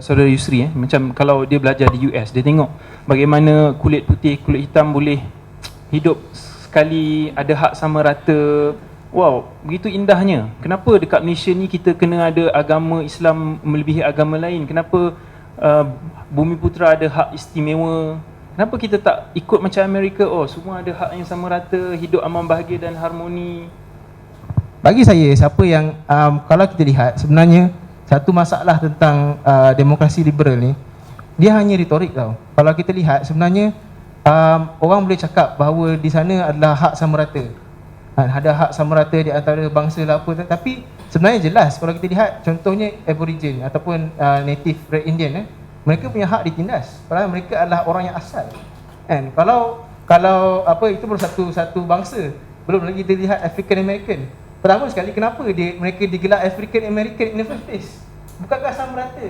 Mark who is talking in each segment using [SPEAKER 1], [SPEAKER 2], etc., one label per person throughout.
[SPEAKER 1] saudara Yusri eh. Macam kalau dia belajar di US dia tengok bagaimana kulit putih kulit hitam boleh hidup sekali ada hak sama rata. Wow begitu indahnya. Kenapa dekat Malaysia ni kita kena ada agama Islam melebihi agama lain? Kenapa uh, bumi putra ada hak istimewa? Kenapa kita tak ikut macam Amerika? Oh semua ada hak yang sama rata hidup aman bahagia dan harmoni.
[SPEAKER 2] Bagi saya siapa yang um, kalau kita lihat sebenarnya satu masalah tentang uh, demokrasi liberal ni dia hanya retorik tau. Kalau kita lihat sebenarnya um, orang boleh cakap bahawa di sana adalah hak sama rata. Ha, ada hak sama rata di antara bangsa lah apa tapi sebenarnya jelas kalau kita lihat contohnya aborigin ataupun uh, native red indian eh mereka punya hak ditindas padahal mereka adalah orang yang asal kan kalau kalau apa itu baru satu satu bangsa belum lagi kita lihat African American pertama sekali kenapa dia mereka digelar African American in the first place bukankah sama rata?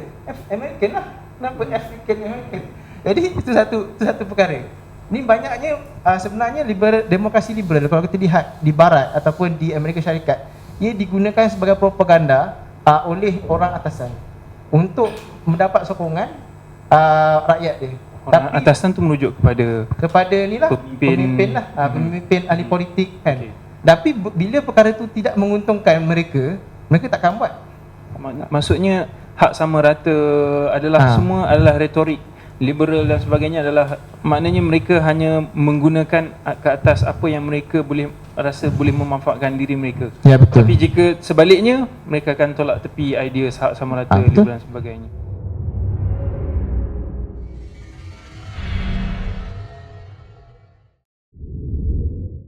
[SPEAKER 2] American lah. Kenapa African American? Jadi itu satu itu satu perkara. Ni banyaknya uh, sebenarnya liberal, demokrasi liberal kalau kita lihat di barat ataupun di Amerika Syarikat ia digunakan sebagai propaganda uh, oleh orang atasan untuk mendapat sokongan uh, rakyat dia.
[SPEAKER 1] Orang atasan tu merujuk kepada
[SPEAKER 2] kepada ni lah
[SPEAKER 1] Pemimpin.
[SPEAKER 2] pemimpin lah. Uh,
[SPEAKER 1] Hmm.
[SPEAKER 2] pemimpin ahli politik kan?
[SPEAKER 1] Okey.
[SPEAKER 2] Tapi bila perkara tu tidak menguntungkan mereka mereka takkan buat
[SPEAKER 1] Mak- Maksudnya hak sama rata adalah
[SPEAKER 2] Ha.
[SPEAKER 1] semua adalah retorik liberal dan sebagainya adalah maknanya mereka hanya menggunakan ke atas apa yang mereka boleh rasa boleh memanfaatkan diri mereka.
[SPEAKER 2] ya betul
[SPEAKER 1] Tapi jika sebaliknya mereka akan tolak tepi idea hak sama rata
[SPEAKER 2] Ha, betul.
[SPEAKER 1] liberal dan sebagainya.